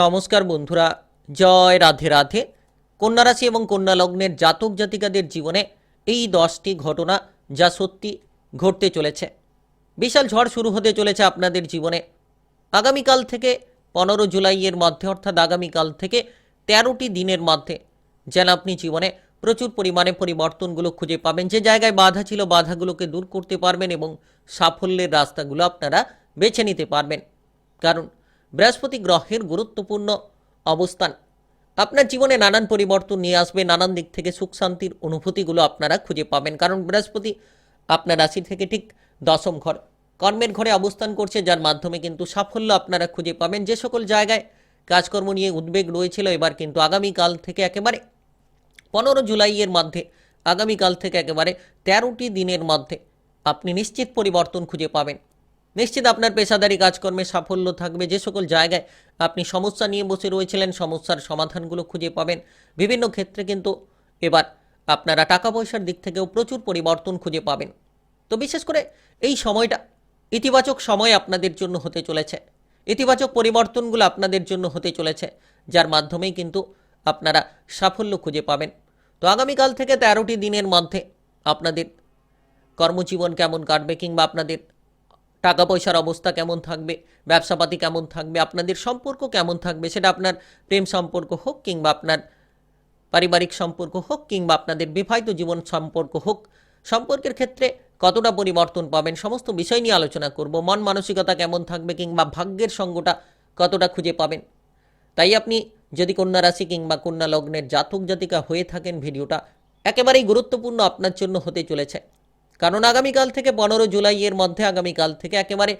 নমস্কার বন্ধুরা, জয় রাধে রাধে। কন্যা রাশি এবং কন্যা লগ্নের জাতক জাতিকাদের জীবনে এই দশটি ঘটনা যা সত্যি ঘটতে চলেছে। বিশাল ঝড় শুরু হতে চলেছে আপনাদের জীবনে। আগামীকাল থেকে পনেরো জুলাইয়ের মধ্যে, অর্থাৎ আগামীকাল থেকে তেরোটি দিনের মধ্যে, যেন আপনি জীবনে প্রচুর পরিমাণে পরিবর্তনগুলো খুঁজে পাবেন। যে জায়গায় বাধা ছিল, বাধাগুলোকে দূর করতে পারবেন এবং সাফল্যের রাস্তাগুলো আপনারা বেছে নিতে পারবেন। কারণ বৃহস্পতি গ্রহের গুরুত্বপূর্ণ অবস্থান। আপনার জীবনে নানান পরিবর্তন নিয়ে আসবে, নানান দিক থেকে সুখ শান্তির অনুভূতিগুলো আপনারা খুঁজে পাবেন। কারণ বৃহস্পতি আপনার রাশি থেকে ঠিক দশম ঘর। কর্মের ঘরে অবস্থান করছে, যার মাধ্যমে কিন্তু সাফল্য আপনারা খুঁজে পাবেন। যে সকল জায়গায় কাজকর্ম নিয়ে উদ্বেগ রয়েছিল, এবার কিন্তু আগামীকাল থেকে একেবারে পনেরো জুলাইয়ের মধ্যে, আগামীকাল থেকে একেবারে তেরোটি দিনের মধ্যে আপনি নিশ্চিত পরিবর্তন খুঁজে পাবেন। নিশ্চিত আপনার পেশাদারি কাজকর্মে সাফল্য থাকবে। যে সকল জায়গায় আপনি সমস্যা নিয়ে বসে রয়েছিলেন, সমস্যার সমাধানগুলো খুঁজে পাবেন। বিভিন্ন ক্ষেত্রে কিন্তু এবার আপনারা টাকা পয়সার দিক থেকেও প্রচুর পরিবর্তন খুঁজে পাবেন। তো বিশেষ করে এই সময়টা ইতিবাচক সময় আপনাদের জন্য হতে চলেছে। ইতিবাচক পরিবর্তনগুলো আপনাদের জন্য হতে চলেছে, যার মাধ্যমেই কিন্তু আপনারা সাফল্য খুঁজে পাবেন। তো আগামীকাল থেকে তেরোটি দিনের মধ্যে আপনাদের কর্মজীবন কেমন কাটবে কিংবা আপনাদের টাকা পয়সার অবস্থা কেমন থাকবে? ব্যবসাপাতি কেমন থাকবে? আপনাদের সম্পর্ক কেমন থাকবে? সেটা আপনার প্রেম সম্পর্ক হোক কিংবা আপনার পারিবারিক সম্পর্ক হোক কিংবা আপনাদের বিবাহিত জীবন সম্পর্ক হোক, সম্পর্কের ক্ষেত্রে কতটা পরিবর্তন পাবেন সমস্ত বিষয় নিয়ে আলোচনা করব। মন মানসিকতা কেমন থাকবে কিংবা ভাগ্যের সঙ্গটা কতটা খুঁজে পাবেন? তাই আপনি যদি কন্যা রাশি কিংবা কন্যা লগ্নের জাতক জাতিকা হয়ে থাকেন, ভিডিওটা একেবারেই গুরুত্বপূর্ণ আপনার জন্য হতে চলেছে। কারণ আগামীকাল থেকে পনেরো জুলাইয়ের মধ্যে, আগামীকাল থেকে একেবারে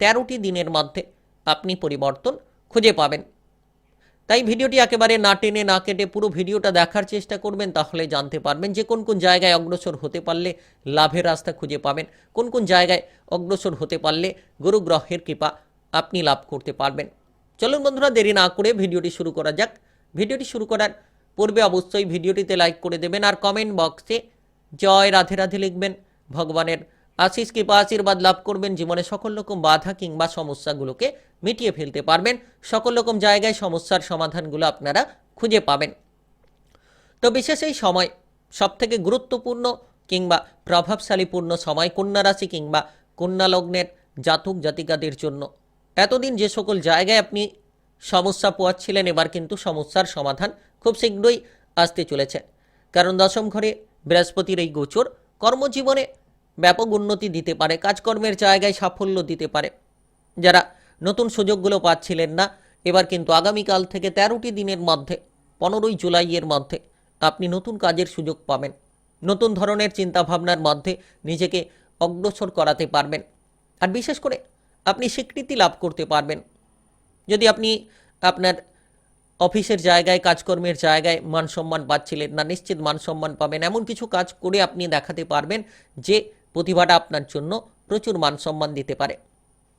তেরোটি দিনের মধ্যে আপনি পরিবর্তন খুঁজে পাবেন। তাই ভিডিওটি একেবারে না টেনে, না কেটে পুরো ভিডিওটা দেখার চেষ্টা করবেন, তাহলে জানতে পারবেন যে কোন কোন জায়গায় অগ্রসর হতে পারলে লাভের রাস্তা খুঁজে পাবেন, কোন কোন জায়গায় অগ্রসর হতে পারলে গুরু গ্রহের কৃপা আপনি লাভ করতে পারবেন। চলুন বন্ধুরা, দেরি না করে ভিডিওটি শুরু করা যাক। ভিডিওটি শুরু করার পূর্বে অবশ্যই ভিডিওটিতে লাইক করে দেবেন আর কমেন্ট বক্সে জয় রাধে রাধে লিখবেন। ভগবানের আশিস কৃপা আশীর্বাদ লাভ করবেন, জীবনে সকল রকম বাধা কিংবা সমস্যাগুলোকে মিটিয়ে ফেলতে পারবেন। সকল রকম জায়গায় সমস্যার সমাধানগুলো আপনারা খুঁজে পাবেন। তো বিশেষ এই সময়, সবথেকে গুরুত্বপূর্ণ কিংবা প্রভাবশালীপূর্ণ সময় কন্যা রাশি কিংবা কন্যা লগ্নের জাতক জাতিকাদের জন্য। এতদিন যে সকল জায়গায় আপনি সমস্যা পোয়াচ্ছিলেন, এবার কিন্তু সমস্যার সমাধান খুব শীঘ্রই আসতে চলেছে। কারণ দশম ঘরে বৃহস্পতির এই গোচর কর্মজীবনে ব্যাপক উন্নতি দিতে পারে, কাজকর্মের জায়গায় সাফল্য দিতে পারে। যারা নতুন সুযোগগুলো পাচ্ছিলেন না, এবার কিন্তু আগামীকাল থেকে তেরোটি দিনের মধ্যে, পনেরোই জুলাইয়ের মধ্যে আপনি নতুন কাজের সুযোগ পাবেন। নতুন ধরনের চিন্তাভাবনার মধ্যে নিজেকে অগ্রসর করাতে পারবেন। আর বিশেষ করে আপনি স্বীকৃতি লাভ করতে পারবেন। যদি আপনি আপনার অফিসের জায়গায়, কাজকর্মের জায়গায় মান সম্মান পাচ্ছিলেন না, নিশ্চিত মান সম্মান পাবেন, এমন কিছু কাজ করে আপনি দেখাতে পারবেন যে প্রতিভাটা আপনার জন্য প্রচুর মান সম্মান দিতে পারে।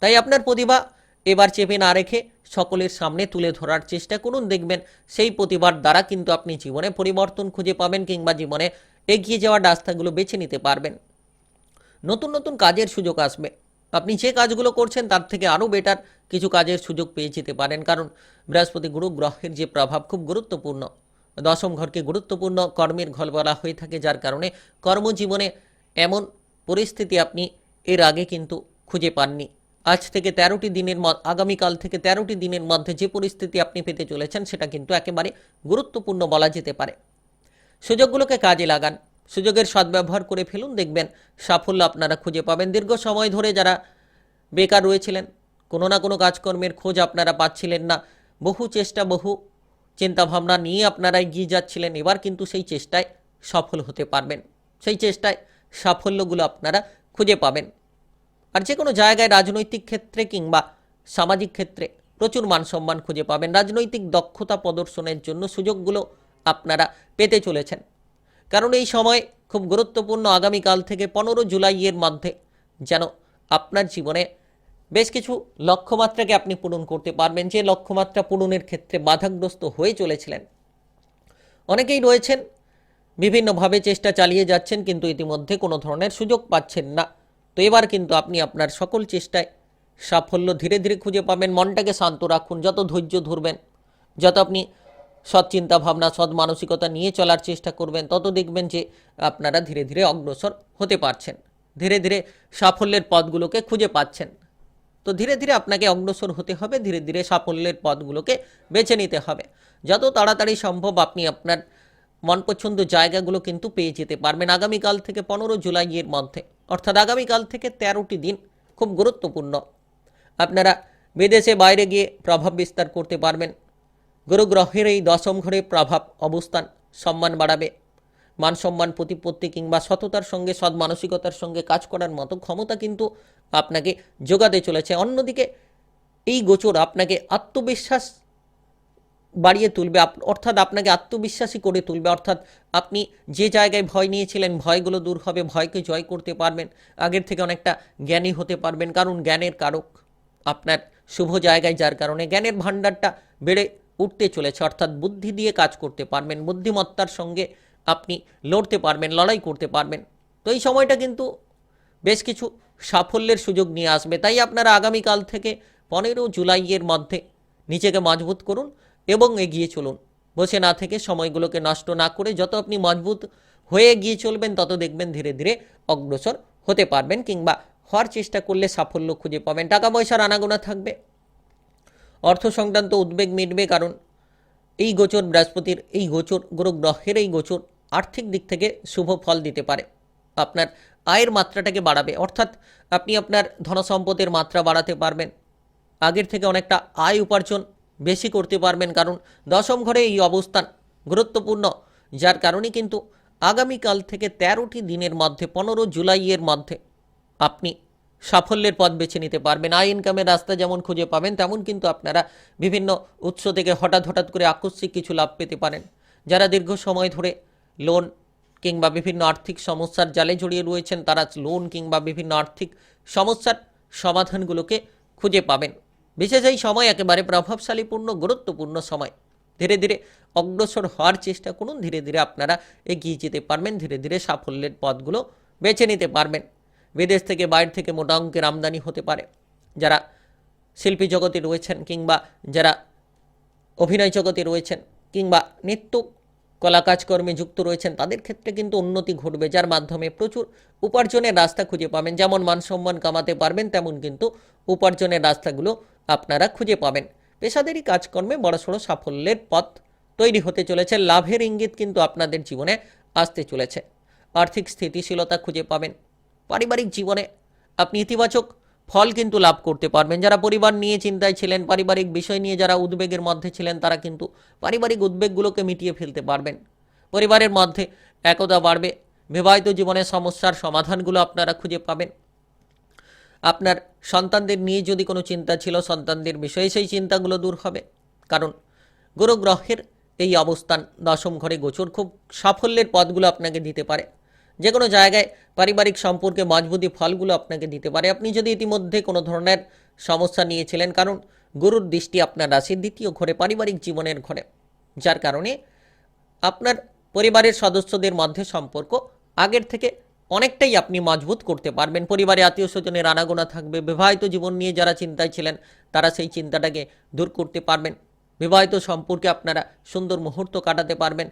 তাই আপনার প্রতিভা এবার চেপে না রেখে সকলের সামনে তুলে ধরার চেষ্টা করুন। দেখবেন সেই প্রতিভার দ্বারা কিন্তু আপনি জীবনে পরিবর্তন খুঁজে পাবেন কিংবা জীবনে এগিয়ে যাওয়ার রাস্তাগুলো বেছে নিতে পারবেন। নতুন নতুন কাজের সুযোগ আসবে। আপনি যে কাজগুলো করছেন তার থেকে আরও বেটার কিছু কাজের সুযোগ পেয়ে যেতে পারেন। কারণ বৃহস্পতি গুরু গ্রহের যে প্রভাব খুব গুরুত্বপূর্ণ। দশম ঘরকে গুরুত্বপূর্ণ কর্মের ঘর বলা হয়ে থাকে, যার কারণে কর্মজীবনে এমন পরিস্থিতি আপনি এর আগে কিন্তু খুঁজে পাননি। আজ থেকে তেরোটি দিনের আগামীকাল থেকে তেরোটি দিনের মধ্যে যে পরিস্থিতি আপনি পেতে চলেছেন সেটা কিন্তু একেবারে গুরুত্বপূর্ণ বলা যেতে পারে। সুযোগগুলোকে কাজে লাগান, সুযোগের সদ্ব্যবহার করে ফেলুন, দেখবেন সাফল্য আপনারা খুঁজে পাবেন। দীর্ঘ সময় ধরে যারা বেকার রয়েছিলেন, কোনো না কোনো কাজকর্মের খোঁজ আপনারা পাচ্ছিলেন না। বহু চেষ্টা, বহু চিন্তাভাবনা নিয়ে আপনারা এগিয়ে যাচ্ছিলেন, এবার কিন্তু সেই চেষ্টায় সফল হতে পারবেন। সেই চেষ্টায় সাফল্যগুলো আপনারা খুঁজে পাবেন। আর যে কোনো জায়গায় রাজনৈতিক ক্ষেত্রে কিংবা সামাজিক ক্ষেত্রে প্রচুর মান সম্মান খুঁজে পাবেন। রাজনৈতিক দক্ষতা প্রদর্শনের জন্য সুযোগগুলো আপনারা পেতে চলেছেন। কারণ এই সময় খুব গুরুত্বপূর্ণ আগামীকাল থেকে পনেরো জুলাইয়ের মধ্যে যেন আপনার জীবনে বেশ কিছু লক্ষ্যমাত্রাকে আপনি পূরণ করতে পারবেন। যে লক্ষ্যমাত্রা পূরণের ক্ষেত্রে বাধাগ্রস্ত হয়ে চলেছিলেন, অনেকেই রয়েছেন বিভিন্নভাবে চেষ্টা চালিয়ে যাচ্ছেন, কিন্তু ইতিমধ্যে কোনো ধরনের সুযোগ পাচ্ছেন না। তো এবার কিন্তু আপনি আপনার সকল চেষ্টায় সাফল্য ধীরে ধীরে খুঁজে পাবেন। মনটাকে শান্ত রাখুন, যত ধৈর্য ধরবেন, যত আপনি সৎ চিন্তা ভাবনা, সৎ মানসিকতা নিয়ে চলার চেষ্টা করবেন, তত দেখবেন যে আপনারা ধীরে ধীরে অগ্রসর হতে পারছেন, ধীরে ধীরে সাফল্যের পথগুলোকে খুঁজে পাচ্ছেন। তো ধীরে ধীরে আপনাকে অগ্রসর হতে হবে, ধীরে ধীরে সাফল্যের পথগুলোকে বেছে নিতে হবে। যত তাড়াতাড়ি সম্ভব আপনি আপনার মনপছন্দ জায়গাগুলো কিন্তু পেয়ে যেতে পারবেন আগামীকাল থেকে পনেরো জুলাইয়ের মধ্যে। অর্থাৎ আগামীকাল থেকে তেরোটি দিন খুব গুরুত্বপূর্ণ। আপনারা বিদেশে বাইরে গিয়ে প্রভাব বিস্তার করতে পারবেন। গুরু গ্রহের এই দশম ঘরে প্রভাব অবস্থান সম্মান বাড়াবে। মান সম্মান, প্রতিপত্তি কিংবা সততার সঙ্গে, সৎ মানসিকতার সঙ্গে কাজ করার মতো ক্ষমতা কিন্তু আপনাকে যোগাতে চলেছে। অন্যদিকে এই গোচর আপনাকে আত্মবিশ্বাস বাড়িয়ে তুলবে অর্থাৎ আপনাকে আত্মবিশ্বাসী করে তুলবে, অর্থাৎ আপনি যে জায়গায় ভয় নিয়েছিলেন, ভয়গুলো দূর হবে, ভয়কে জয় করতে পারবেন, আগের থেকে অনেকটা জ্ঞানী হতে পারবেন, কারণ জ্ঞানের কারক আপনার শুভ জায়গায়, যার কারণে জ্ঞানের ভাণ্ডারটা বেড়ে উঠতে চলেছে, অর্থাৎ বুদ্ধি দিয়ে কাজ করতে পারবেন, বুদ্ধিমত্তার সঙ্গে আপনি লড়তে পারবেন, লড়াই করতে পারবেন। তো এই সময়টা কিন্তু বেশ কিছু সাফল্যের সুযোগ নিয়ে আসবে, তাই আপনারা আগামীকাল থেকে পনেরো জুলাইয়ের মধ্যে নিজেকে মজবুত করুন এবং এগিয়ে চলুন। বসে না থেকে সময়গুলোকে নষ্ট না করে যত আপনি মজবুত হয়ে এগিয়ে চলবেন, তত দেখবেন ধীরে ধীরে অগ্রসর হতে পারবেন কিংবা হওয়ার চেষ্টা করলে সাফল্য খুঁজে পাবেন। টাকা পয়সার আনাগোনা থাকবে। অর্থ সংক্রান্ত উদ্বেগ মিটবে কারণ এই গোচর বৃহস্পতির, এই গোচর গুরু গ্রহের এই গোচর আর্থিক দিক থেকে শুভ ফল দিতে পারে। আপনার আয়ের মাত্রাটাকে বাড়াবে। অর্থাৎ আপনি আপনার ধনসম্পদের মাত্রা বাড়াতে পারবেন। আগের থেকে অনেকটা আয় উপার্জন বেশি করতে পারবেন, কারণ দশম ঘরে এই অবস্থান গুরুত্বপূর্ণ, যার কারণে কিন্তু আগামীকাল থেকে তেরোটি দিনের মধ্যে, পনেরো জুলাইয়ের মধ্যে আপনি সাফল্যের পথ বেছে নিতে পারবেন। আয়, ইনকামের রাস্তা যেমন খুঁজে পাবেন, তেমন কিন্তু আপনারা বিভিন্ন উৎস থেকে হঠাৎ হঠাৎ করে আকস্মিক কিছু লাভ পেতে পারেন। যারা দীর্ঘ সময় ধরে লোন কিংবা বিভিন্ন আর্থিক সমস্যার জালে জড়িয়ে রয়েছেন, তারা লোন কিংবা বিভিন্ন আর্থিক সমস্যার সমাধানগুলোকে খুঁজে পাবেন। বিশেষ এই সময় একেবারে প্রভাবশালীপূর্ণ, গুরুত্বপূর্ণ সময়। ধীরে ধীরে অগ্রসর হওয়ার চেষ্টা করুন, ধীরে ধীরে আপনারা এগিয়ে যেতে পারবেন, ধীরে ধীরে সাফল্যের পথগুলো বেছে নিতে পারবেন। বিদেশ থেকে বাইরে থেকে মোটা অঙ্কের আমদানি হতে পারে। যারা শিল্পী জগতে রয়েছেন কিংবা যারা অভিনয় জগতে রয়েছেন কিংবা নৃত্য কলা কাজকর্মে যুক্ত রয়েছেন, তাদের ক্ষেত্রে কিন্তু উন্নতি ঘটবে, যার মাধ্যমে প্রচুর উপার্জনের রাস্তা খুঁজে পাবেন। যেমন মান সম্মান কামাতে পারবেন, তেমন কিন্তু উপার্জনের রাস্তাগুলো আপনারা খুঁজে পাবেন। পেশাদারি কাজকর্মে বড়সড় সাফল্যের পথ তৈরি হতে চলেছে, লাভের ইঙ্গিত কিন্তু আপনাদের জীবনে আসতে চলেছে। আর্থিক স্থিতিশীলতা খুঁজে পাবেন। পারিবারিক জীবনে আপনি ইতিবাচক ফল কিন্তু লাভ করতে পারবেন। যারা পরিবার নিয়ে চিন্তায় ছিলেন, পারিবারিক বিষয় নিয়ে যারা উদ্বেগের মধ্যে ছিলেন, তারা কিন্তু পারিবারিক উদ্বেগগুলোকে মিটিয়ে ফেলতে পারবেন। পরিবারের মধ্যে একতা বাড়বে। বিবাহিত জীবনের সমস্যার সমাধানগুলো আপনারা খুঁজে পাবেন। আপনার সন্তানদের নিয়ে যদি কোনো চিন্তা ছিল, সন্তানদের বিষয়ে সেই চিন্তাগুলো দূর হবে। কারণ গুরু গ্রহের এই অবস্থান দশম ঘরে গোচর, খুব সাফল্যের পথগুলো আপনাকে দিতে পারে। যে কোনো জায়গায় পারিবারিক সম্পর্কে মজবুতি ফলগুলো আপনাকে দিতে পারে। আপনি যদি ইতিমধ্যে কোনো ধরনের সমস্যা নিয়েছিলেন, কারণ গুরুর দৃষ্টি আপনার রাশির দ্বিতীয় ঘরে, পারিবারিক জীবনের ঘরে। যার কারণে আপনার পরিবারের সদস্যদের মধ্যে সম্পর্ক আগের থেকে অনেকটাই আপনি মজবুত করতে পারবেন। পরিবারে আত্মীয় স্বজনের আনাগোনা থাকবে। বিবাহিত জীবন নিয়ে যারা চিন্তায় ছিলেন, তারা সেই চিন্তাটাকে দূর করতে পারবেন। বিবাহিত সম্পর্কে আপনারা সুন্দর মুহূর্ত কাটাতে পারবেন।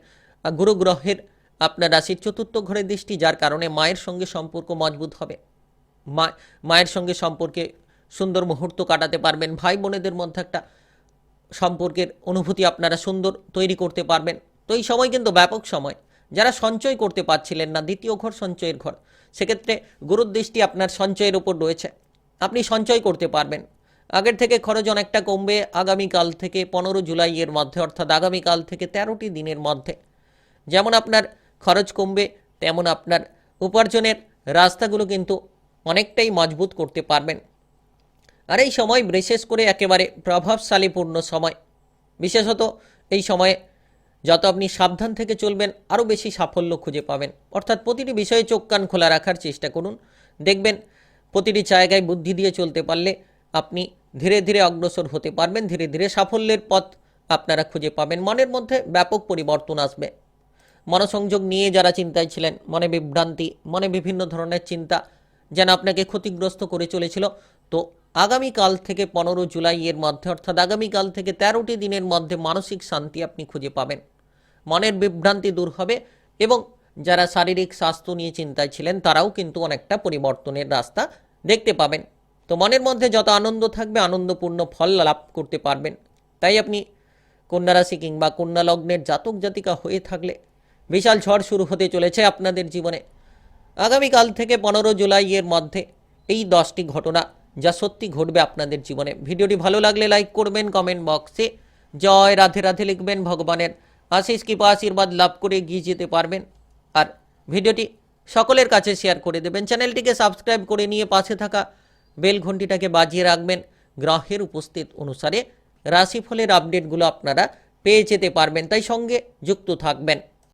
আর গুরু গ্রহের আপনার রাশির চতুর্থ ঘরের দৃষ্টি, যার কারণে মায়ের সঙ্গে সম্পর্ক মজবুত হবে। মা, মায়ের সঙ্গে সম্পর্কে সুন্দর মুহূর্ত কাটাতে পারবেন। ভাই বোনেদের মধ্যে একটা সম্পর্কের অনুভূতি আপনারা সুন্দর তৈরি করতে পারবেন। তো এই সময় কিন্তু ব্যাপক সময়। যারা সঞ্চয় করতে পারছিলেন না, দ্বিতীয় ঘর সঞ্চয়ের ঘর, সেক্ষেত্রে গুরুর দৃষ্টি আপনার সঞ্চয়ের উপর রয়েছে। আপনি সঞ্চয় করতে পারবেন। আগের থেকে খরচ অনেকটা কমবে আগামীকাল থেকে পনেরো জুলাইয়ের মধ্যে, অর্থাৎ আগামীকাল থেকে তেরোটি দিনের মধ্যে। যেমন আপনার খরচ কমবে, তেমন আপনার উপার্জনের রাস্তাগুলো কিন্তু অনেকটাই মজবুত করতে পারবেন। আর এই সময় বিশেষ করে একেবারে প্রভাবশালীপূর্ণ সময়। বিশেষত এই সময়ে যত আপনি সাবধান থেকে চলবেন, আরও বেশি সাফল্য খুঁজে পাবেন। অর্থাৎ প্রতিটি বিষয়ে চোখ কান খোলা রাখার চেষ্টা করুন। দেখবেন প্রতিটি জায়গায় বুদ্ধি দিয়ে চলতে পারলে আপনি ধীরে ধীরে অগ্রসর হতে পারবেন, ধীরে ধীরে সাফল্যের পথ আপনারা খুঁজে পাবেন। মনের মধ্যে ব্যাপক পরিবর্তন আসবে। মনসংযোগ নিয়ে যারা চিন্তায় ছিলেন, মনে বিভ্রান্তি, মনে বিভিন্ন ধরনের চিন্তা যেন আপনাকে ক্ষতিগ্রস্ত করে চলেছিল, তো আগামীকাল থেকে পনেরো জুলাই এর মধ্যে, অর্থাৎ আগামীকাল থেকে তেরোটি দিনের মধ্যে মানসিক শান্তি আপনি খুঁজে পাবেন। মনের বিভ্রান্তি দূর হবে এবং যারা শারীরিক স্বাস্থ্য নিয়ে চিন্তায় ছিলেন, তারাও কিন্তু অনেকটা পরিবর্তনের রাস্তা দেখতে পাবেন। তো মনের মধ্যে যত আনন্দ থাকবে, আনন্দপূর্ণ ফল লাভ করতে পারবেন। তাই আপনি কন্যা রাশি কিংবা কন্যা লগ্নের জাতক জাতিকা হয়ে থাকলে বিশাল ঝড় শুরু হতে চলেছে আপনাদের জীবনে। আগামীকাল থেকে পনেরো জুলাই এর মধ্যে এই দশটি ঘটনা যা সত্যি ঘটবে আপনাদের জীবনে। ভিডিওটি ভালো লাগলে লাইক করবেন, কমেন্ট বক্সে জয় রাধে রাধে লিখবেন, ভগবানের আশিস কৃপা, আশীর্বাদ লাভ করে এগিয়ে যেতে পারবেন। আর ভিডিওটি সকলের কাছে শেয়ার করে দেবেন। চ্যানেলটিকে সাবস্ক্রাইব করে নিয়ে পাশে থাকা বেল ঘন্টিটাকে বাজিয়ে রাখবেন। গ্রহের উপস্থিত অনুসারে রাশিফলের আপডেটগুলো আপনারা পেয়ে যেতে পারবেন। তাই সঙ্গে যুক্ত থাকবেন।